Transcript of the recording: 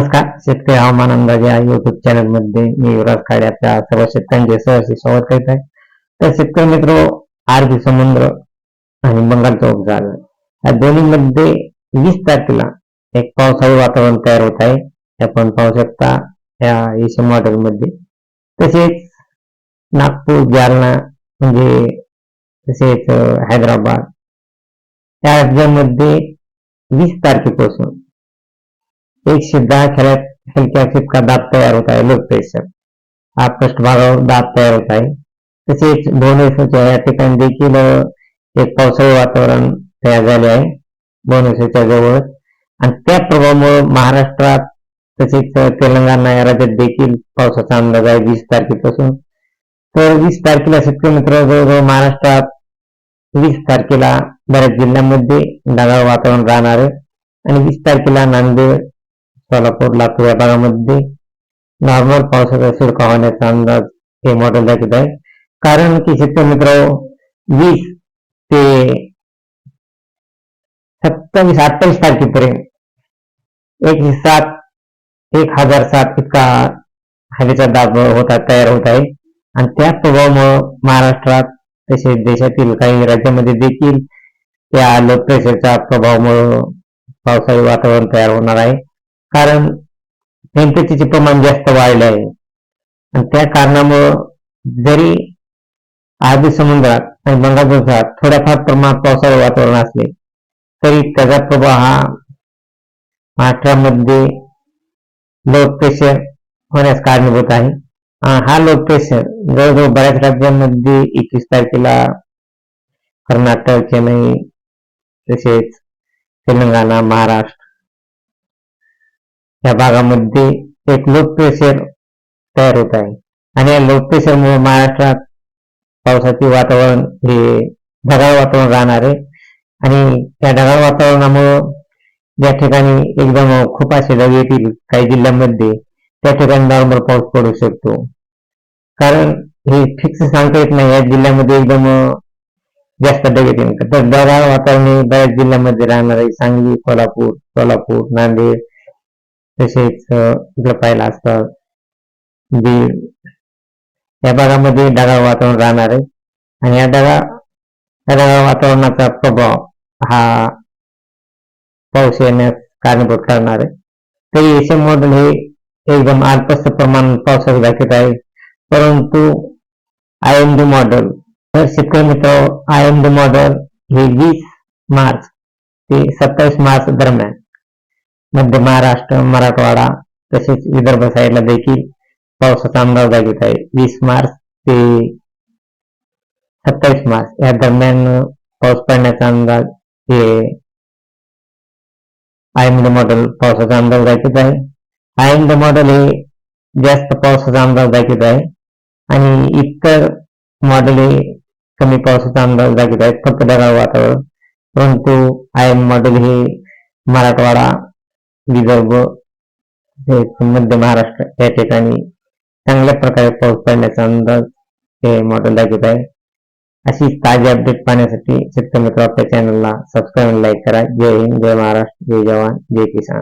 नमस्कार. शेतकरी हवामान अंदाज या युट्यूब चॅनलमध्ये मी युवराज खाडे आपल्या सर्व शेतकऱ्यांचे सहर्ष स्वागत करीत आहे. तर शेतकरी मित्र अरबी समुद्र आणि बंगालचा उपसागर या दोन्ही मध्ये वीस तारखेला एक पावसाळी वातावरण तयार होत आहे. आपण पाहू शकता या एशियन मॉडेलमध्ये तसेच नागपूर जालना म्हणजे तसेच हैदराबाद. त्या राज्यामध्ये वीस तारखेपासून एकशे दहा खेळात हलक्या चिपका दाब तयार होत आहे लो प्रेशर हा पृष्ठभागावर दाब तयार होत आहे. तसेच भुवनेश्वरच्या या ठिकाणी देखील एक पावसाळी वातावरण तयार झाले आहे भुवनेश्वरच्या जवळ आणि त्या प्रभावामुळे महाराष्ट्रात तसेच तेलंगणा या राज्यात देखील पावसाचा अंदाज आहे वीस तारखेपासून. तर वीस तारखेला शेतकरी मित्र जवळजवळ महाराष्ट्रात वीस तारखेला बऱ्याच जिल्ह्यांमध्ये ढगाळ वातावरण राहणार आहे. आणि वीस तारखेला नांदेड सोलापूर लातूर या भागामध्ये नॉर्मल पावसाचा शिरकाव होण्याचा अंदाज हे मॉडेल दाखवत आहे. कारण की शेतकरी मित्र वीस ते सत्तावीस अठ्ठावीस तारखेपर्यंत एक सात एक हजार सात इतका हवेचा दाब होता तयार होत आहे. आणि त्या प्रभावामुळं महाराष्ट्रात तसेच देशातील काही राज्यामध्ये देखील त्या लो प्रेशरच्या प्रभावामुळं पावसाळी वातावरण तयार होणार आहे. कारण टेम्परेचरचे प्रमाण जास्त वाढले आहे. आणि त्या कारणामुळं जरी अरबी समुद्रात आणि बंगालच्या थोड्याफार प्रमाणात पावसाळी वातावरण असले तरी त्याचा प्रभाव हा महाराष्ट्रामध्ये लो प्रेशर होण्यास कारणीभूत आहे. हा लो प्रेशर जवळजवळ बऱ्याच राज्यांमध्ये एकवीस तारखेला कर्नाटक चेन्नई तसेच तेलंगणा महाराष्ट्र या भागामध्ये एक लो प्रेशर तयार होत आहे. आणि या लो प्रेशरमुळे महाराष्ट्रात पावसाचे वातावरण हे ढगाळ वातावरण राहणार आहे. आणि त्या ढगाळ वातावरणामुळं ज्या ठिकाणी एकदम खूप असे ढग येतील काही जिल्ह्यांमध्ये त्या ठिकाणी नॉर्मल पाऊस पडू शकतो. कारण हे फिक्स सांगता येत नाही या जिल्ह्यामध्ये एकदम जास्त ढग येतील. तर ढगाळ वातावरण बऱ्याच जिल्ह्यामध्ये राहणार आहे. सांगली कोल्हापूर सोलापूर नांदेड तसेच इकडं पाहिलं असतं बीड या भागामध्ये ढगाळ वातावरण राहणार आहे. आणि या ढगा ढगाळ वातावरणाचा प्रभाव हा पाऊस येण्यास कारणीभूत ठरणार आहे. तरी एशियन मॉडेल हे एकदम अल्पस्त प्रमाण पावसाचं दाखवत आहे. परंतु आय एम डी मॉडेल तर शेतकरी मित्र आय एम डी मॉडेल हे वीस मार्च ते सत्तावीस मार्च दरम्यान मध्य महाराष्ट्र मराठवाडा तसेच विदर्भ साईडला देखील पावसाचा अंदाज दाखवत आहे. वीस मार्च ते सत्तावीस मार्च या दरम्यान पाऊस पडण्याचा अंदाज हे आय एम मॉडेल पावसाचा अंदाज दाखवत आहे. आय एम मॉडेल हे जास्त पावसाचा अंदाज दाखवत आहे आणि इतर मॉडेल हे कमी पावसाचा अंदाज दाखवत आहेत. फक्त ढगाळ वातावरण. परंतु आय एम मॉडेल हे मराठवाडा विदर्भ मध्य महाराष्ट्र या ठिकाणी चांगल्या प्रकारे पाऊस पडण्याचा अंदाज हे मॉडेल दाखवत आहे. अशी ताजी अपडेट पाहण्यासाठी शेतकरी मित्र आपल्या चॅनलला सबस्क्राईब लाईक करा. जय हिंद जय महाराष्ट्र जय जवान जय किसान.